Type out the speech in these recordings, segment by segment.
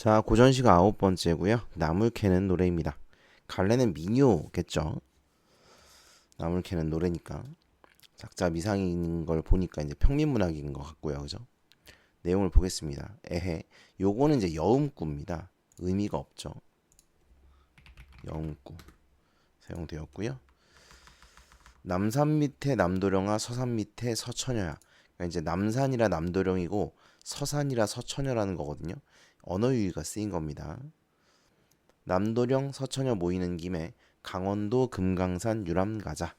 자, 고전시가 아홉 번째고요. 나물 캐는 노래입니다. 갈래는 미녀겠죠. 나물 캐는 노래니까. 작자 미상인 걸 보니까 이제 평민문학인 것 같고요. 그죠? 내용을 보겠습니다. 에헤. 요거는 이제 여음구입니다. 의미가 없죠. 여음구. 사용되었고요. 남산 밑에 남도령아 서산 밑에 서처녀야. 그러니까 이제 남산이라 남도령이고 서산이라 서처녀라는 거거든요. 언어 유희가 쓰인 겁니다. 남도령 서처녀 모이는 김에 강원도 금강산 유람 가자.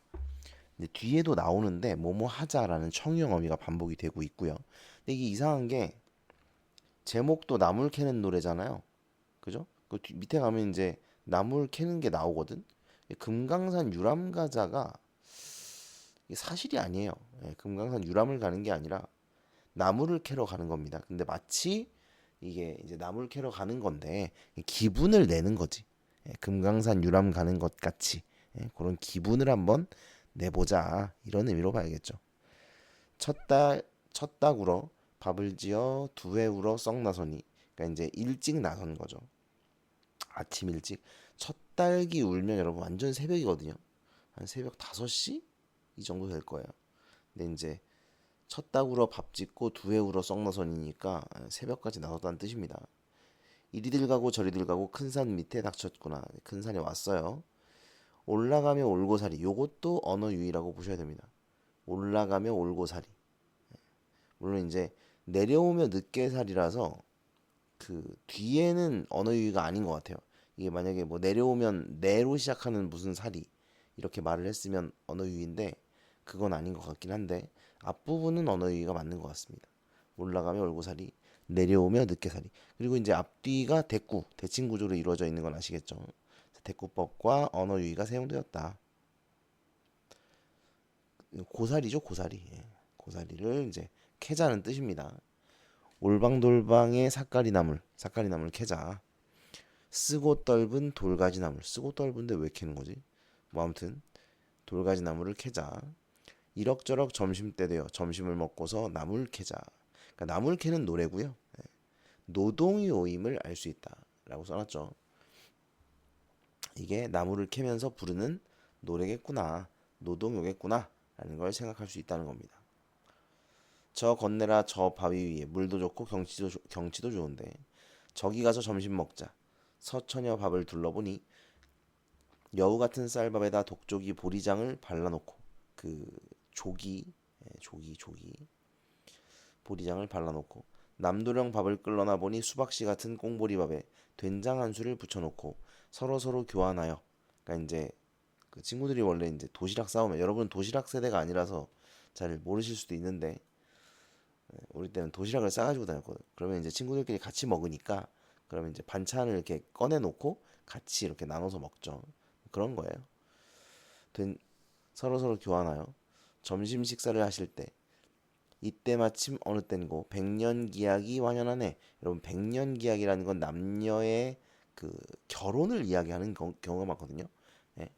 뒤에도 나오는데 뭐뭐 하자라는 청유형 어미가 반복이 되고 있고요. 근데 이게 이상한 게 제목도 나물 캐는 노래잖아요. 그죠? 그 뒤, 밑에 가면 이제 나물 캐는 게 나오거든. 금강산 유람 가자가 사실이 아니에요. 예, 금강산 유람을 가는 게 아니라 나무를 캐러 가는 겁니다. 근데 마치 이게 이제 나물 캐러 가는 건데 기분을 내는 거지. 예, 금강산 유람 가는 것 같이 예, 그런 기분을 한번 내보자 이런 의미로 봐야겠죠. 첫달 첫딱 울어 밥을 지어 두해 울어 썩 나서니 그러니까 이제 일찍 나선 거죠. 아침 일찍 첫 딸기 울면 여러분 완전 새벽이거든요. 한 새벽 5시 이 정도 될 거예요. 근데 이제 첫 닭으로 밥 짓고 두해 울어 썩나선이니까 새벽까지 나섰다는 뜻입니다. 이리들 가고 저리들 가고 큰 산 밑에 닥쳤구나. 큰 산에 왔어요. 올라가며 올고살이. 요것도 언어 유희라고 보셔야 됩니다. 올라가며 올고살이. 물론 이제 내려오며 늦게살이라서 그 뒤에는 언어 유희가 아닌 것 같아요. 이게 만약에 뭐 내려오면 내로 시작하는 무슨 살이 이렇게 말을 했으면 언어 유희인데 그건 아닌 것 같긴 한데 앞부분은 언어 유희가 맞는 것 같습니다. 올라가며 올고살이 내려오며 늦게살이 그리고 이제 앞뒤가 대꾸 대칭 구조로 이루어져 있는 건 아시겠죠? 대꾸법과 언어 유희가 사용되었다. 고사리죠 고사리 예. 고사리를 이제 캐자는 뜻입니다. 올방돌방의 삿가리 나물 삿가리 나물 캐자 쓰고 떫은 돌가지 나물 쓰고 떫은데 왜 캐는 거지? 뭐 아무튼 돌가지 나무를 캐자 이럭저럭 점심때 되어 점심을 먹고서 나물 캐자. 그러니까 나물 캐는 노래고요. 네. 노동이 오임을 알 수 있다라고 써놨죠. 이게 나무를 캐면서 부르는 노래겠구나, 노동이 오겠구나 라는 걸 생각할 수 있다는 겁니다. 저 건네라 저 바위 위에 물도 좋고 경치도 경치도 좋은데 저기 가서 점심 먹자. 서처녀 밥을 둘러보니 여우 같은 쌀밥에다 독조기 보리장을 발라놓고 그 조기, 예, 조기, 조기 보리장을 발라놓고 남도령 밥을 끌러나 보니 수박씨 같은 꽁보리밥에 된장 한 수를 붙여놓고 서로 서로 교환하여 그러니까 이제 그 친구들이 원래 이제 도시락 싸우면 여러분 도시락 세대가 아니라서 잘 모르실 수도 있는데 예, 우리 때는 도시락을 싸가지고 다녔거든. 그러면 이제 친구들끼리 같이 먹으니까 그러면 이제 반찬을 이렇게 꺼내 놓고 같이 이렇게 나눠서 먹죠. 그런 거예요. 된 서로 서로 교환하여 점심 식사를 하실 때 이때 마침 어느 때고 백년기약이 완연하네. 여러분 백년기약이라는 건 남녀의 그 결혼을 이야기하는 경우가 많거든요. 예.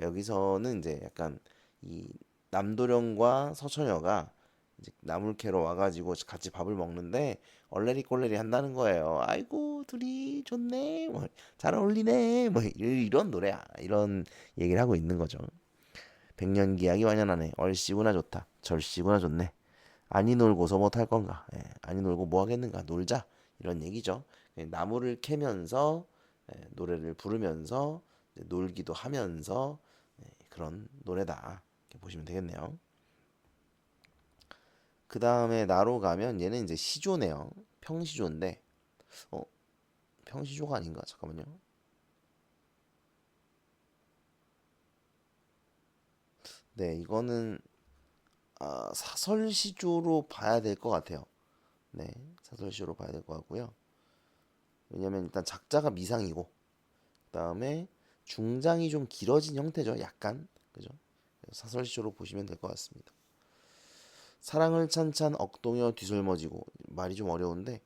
여기서는 이제 약간 이 남도령과 서처녀가 이제 나물 캐러 와가지고 같이 밥을 먹는데 얼레리 꼴레리 한다는 거예요. 아이고 둘이 좋네, 뭐 잘 어울리네, 뭐 이런 노래야, 이런 얘기를 하고 있는 거죠. 백년기약이 완연하네. 얼씨구나 좋다. 절씨구나 좋네. 아니 놀고서 못 할 건가? 예, 아니 놀고 뭐 하겠는가? 놀자. 이런 얘기죠. 예, 나무를 캐면서 예, 노래를 부르면서 놀기도 하면서 예, 그런 노래다. 이렇게 보시면 되겠네요. 그 다음에 나로 가면 얘는 이제 시조네요. 평시조인데, 어, 평시조가 아닌가? 잠깐만요. 네, 이거는 아, 사설시조로 봐야 될 것 같아요. 네, 사설시조로 봐야 될 것 같고요. 왜냐면 일단 작자가 미상이고, 그 다음에 중장이 좀 길어진 형태죠. 약간 그죠? 사설시조로 보시면 될 것 같습니다. 사랑을 찬찬 억동여 뒤설머지고 말이 좀 어려운데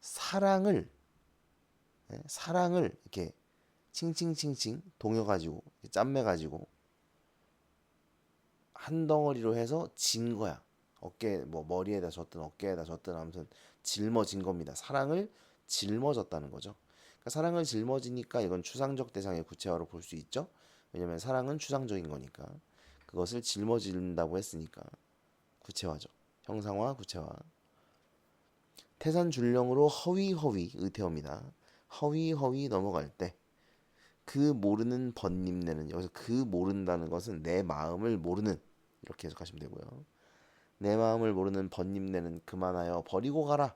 사랑을 네, 사랑을 이렇게 칭칭칭칭 동여 가지고 짬매 가지고 한 덩어리로 해서 진 거야. 어깨 뭐 머리에다 졌든 어깨에다 졌든 아무튼 짊어진 겁니다. 사랑을 짊어졌다는 거죠. 그러니까 사랑을 짊어지니까 이건 추상적 대상의 구체화로 볼 수 있죠. 왜냐면 사랑은 추상적인 거니까 그것을 짊어진다고 했으니까 구체화죠. 형상화, 구체화. 태산 줄령으로 허위 허위 의태어입니다. 허위 허위 넘어갈 때 그 모르는 번님 내는 여기서 그 모른다는 것은 내 마음을 모르는 이렇게 해석하시면 되고요. 내 마음을 모르는 번님내는 그만하여 버리고 가라.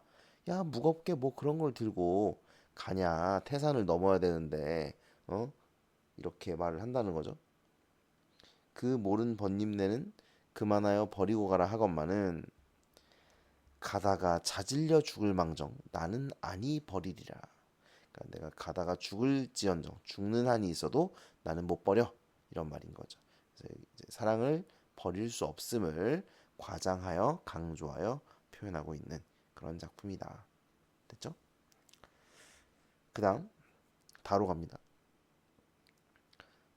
야 무겁게 뭐 그런 걸 들고 가냐 태산을 넘어야 되는데 어 이렇게 말을 한다는 거죠. 그 모른 번님내는 그만하여 버리고 가라 하건만은 가다가 자질려 죽을 망정 나는 아니 버리리라. 그러니까 내가 가다가 죽을지언정 죽는 한이 있어도 나는 못 버려 이런 말인 거죠. 그래서 사랑을 버릴 수 없음을 과장하여 강조하여 표현하고 있는 그런 작품이다. 됐죠? 그 다음 다로 갑니다.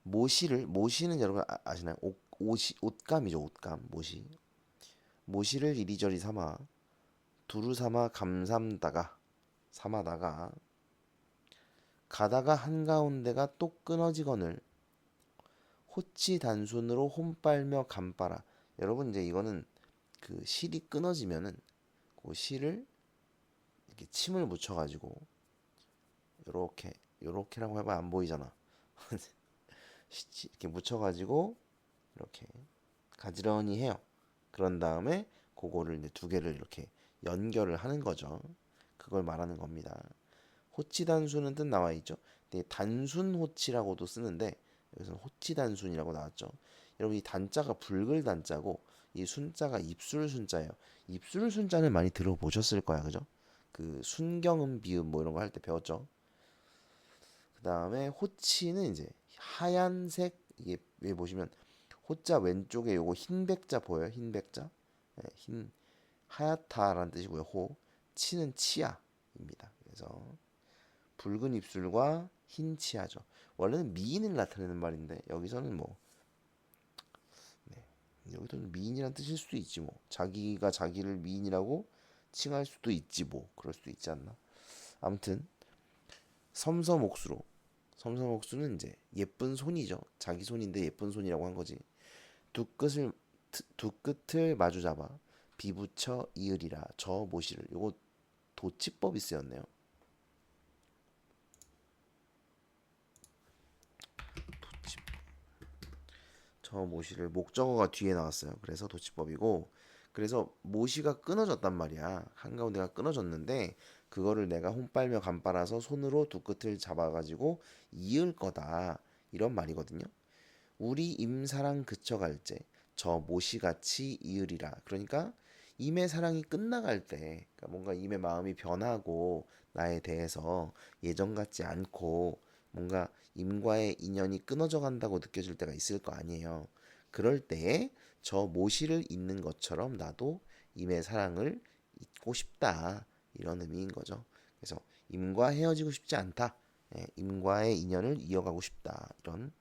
모시를 모시는 여러분 아, 아시나요? 옷, 옷이 옷감이죠 옷감 모시 모시를 이리저리 삼아 두루 삼아 감삼다가 삼아다가 가다가 한가운데가 또 끊어지거늘 호치 단순으로 홈빨며 감빨아 여러분 이제 이거는 그 실이 끊어지면은 그 실을 이렇게 침을 묻혀 가지고 요렇게 요렇게라고 해봐 안 보이잖아 이렇게 묻혀 가지고 이렇게 가지런히 해요. 그런 다음에 그거를 이제 두 개를 이렇게 연결을 하는 거죠. 그걸 말하는 겁니다. 호치 단수는 뜻 나와 있죠. 근데 단순 호치라고도 쓰는데 여기서는 호치 단순이라고 나왔죠. 여러분 이 단자가 붉을 단자고 이 순자가 입술 순자예요. 입술 순자는 많이 들어보셨을 거야, 그죠? 그 순경음 비음 뭐 이런 거 할 때 배웠죠. 그 다음에 호치는 이제 하얀색 이게 왜 보시면 호자 왼쪽에 요거 흰 백자 보여요? 흰 백자? 네, 흰 하얗다라는 뜻이고요. 호 치는 치아입니다. 그래서 붉은 입술과 흰 치아죠. 원래는 미인을 나타내는 말인데 여기서는 뭐 네, 여기서는 미인이란 뜻일 수도 있지 뭐 자기가 자기를 미인이라고 칭할 수도 있지 뭐 그럴 수도 있지 않나. 아무튼 섬섬옥수로 섬섬옥수는 이제 예쁜 손이죠. 자기 손인데 예쁜 손이라고 한 거지. 두 끝을 두 끝을 마주 잡아 비붙여 이으리라 저 모시를 요거 도치법이 쓰였네요. 도치법. 저 모시를 목적어가 뒤에 나왔어요. 그래서 도치법이고 그래서 모시가 끊어졌단 말이야. 한가운데가 끊어졌는데 그거를 내가 혼빨며 감빨아서 손으로 두 끝을 잡아가지고 이을 거다 이런 말이거든요. 우리 임사랑 그쳐갈제 저 모시같이 이으리라. 그러니까 임의 사랑이 끝나갈 때, 그러니까 뭔가 임의 마음이 변하고 나에 대해서 예전 같지 않고 뭔가 임과의 인연이 끊어져 간다고 느껴질 때가 있을 거 아니에요. 그럴 때에 저 모시를 잊는 것처럼 나도 임의 사랑을 잊고 싶다. 이런 의미인 거죠. 그래서 임과 헤어지고 싶지 않다. 예, 임과의 인연을 이어가고 싶다. 이런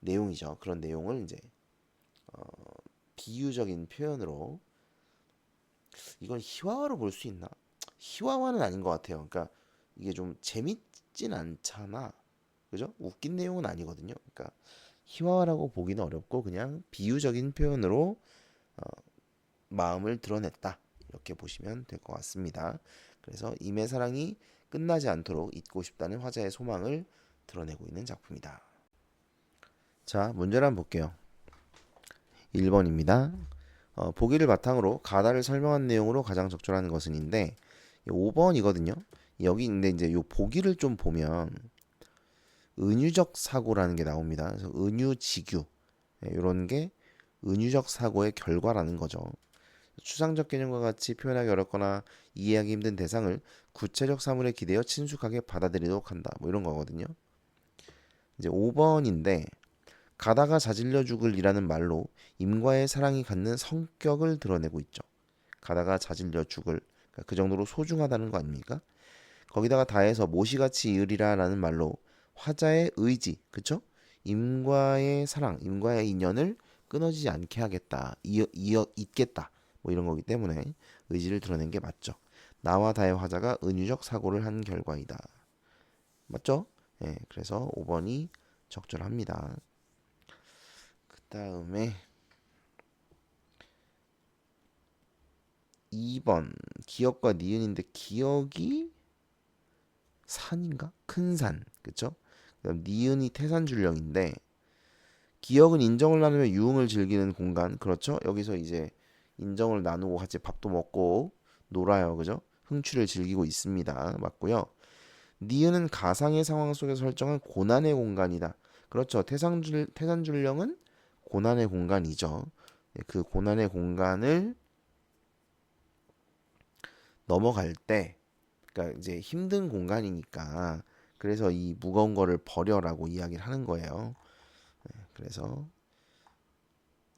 내용이죠. 그런 내용을 이제 어, 비유적인 표현으로 이건 희화화로 볼 수 있나? 희화화는 아닌 것 같아요. 그러니까 이게 좀 재밌 진 않잖아. 그죠? 웃긴 내용은 아니거든요. 그러니까 희화화라고 보기는 어렵고 그냥 비유적인 표현으로 어, 마음을 드러냈다. 이렇게 보시면 될 것 같습니다. 그래서 임의 사랑이 끝나지 않도록 잊고 싶다는 화자의 소망을 드러내고 있는 작품이다. 자, 문제를 한번 볼게요. 1번입니다. 어, 보기를 바탕으로 가다를 설명한 내용으로 가장 적절한 것은인데 5번이거든요. 여기 있는데 이제 요 보기를 좀 보면 은유적 사고라는 게 나옵니다. 그래서 은유지규 이런 예, 게 은유적 사고의 결과라는 거죠. 추상적 개념과 같이 표현하기 어렵거나 이해하기 힘든 대상을 구체적 사물에 기대어 친숙하게 받아들이도록 한다. 뭐 이런 거거든요. 이제 5번인데 가다가 자질려 죽을이라는 말로 임과의 사랑이 갖는 성격을 드러내고 있죠. 가다가 자질려 죽을 그러니까 그 정도로 소중하다는 거 아닙니까? 거기다가 다해서 모시같이 이으리라라는 말로 화자의 의지, 그쵸? 임과의 사랑, 임과의 인연을 끊어지지 않게 하겠다, 이어, 이어 있겠다, 뭐 이런 거기 때문에 의지를 드러낸 게 맞죠. 나와 다의 화자가 은유적 사고를 한 결과이다. 맞죠? 예, 그래서 5번이 적절합니다. 그 다음에 2번 기억과 니은인데 기억이 산인가? 큰 산, 그쵸? 그다음 니은이 태산줄령인데 기억은 인정을 나누며 유흥을 즐기는 공간, 그렇죠? 여기서 이제 인정을 나누고 같이 밥도 먹고 놀아요, 그죠? 흥취를 즐기고 있습니다, 맞고요. 니은은 가상의 상황 속에서 설정한 고난의 공간이다. 그렇죠. 태산줄 태산줄령은 고난의 공간이죠. 예, 그 고난의 공간을 넘어갈 때, 그러니까 이제 힘든 공간이니까 그래서 이 무거운 거를 버려라고 이야기를 하는 거예요. 네, 그래서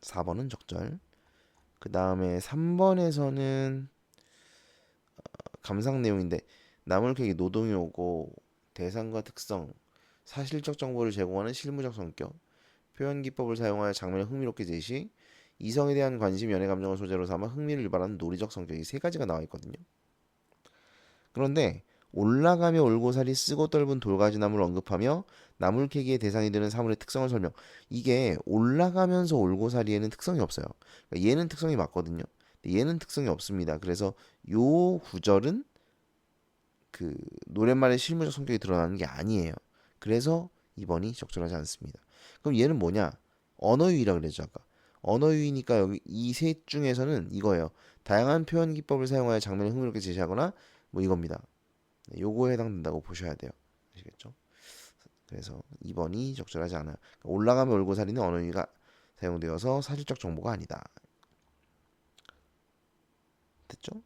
4번은 적절. 그 다음에 3번에서는 감상 내용인데 나물캐기 노동이 오고 대상과 특성, 사실적 정보를 제공하는 실무적 성격, 표현 기법을 사용하여 장면을 흥미롭게 제시, 이성에 대한 관심, 연애 감정을 소재로 삼아 흥미를 유발하는 논리적 성격이 세 가지가 나와 있거든요. 그런데 올라가며 올고살이 쓰고 떫은 돌가지나무를 언급하며 나물 캐기의 대상이 되는 사물의 특성을 설명. 이게 올라가면서 올고살이에는 특성이 없어요. 그러니까 얘는 특성이 맞거든요. 얘는 특성이 없습니다. 그래서 요 구절은 그 노랫말의 실무적 성격이 드러나는 게 아니에요. 그래서 2번이 적절하지 않습니다. 그럼 얘는 뭐냐? 언어유희라 그랬죠 아까. 언어유희니까 여기 이 셋 중에서는 이거예요. 다양한 표현 기법을 사용하여 장면을 흥미롭게 제시하거나 뭐 이겁니다. 네, 요거에 해당된다고 보셔야 돼요. 아시겠죠? 그래서 2번이 적절하지 않아요. 그러니까 올라가면 올고살이는 언어유희가 사용되어서 사실적 정보가 아니다. 됐죠?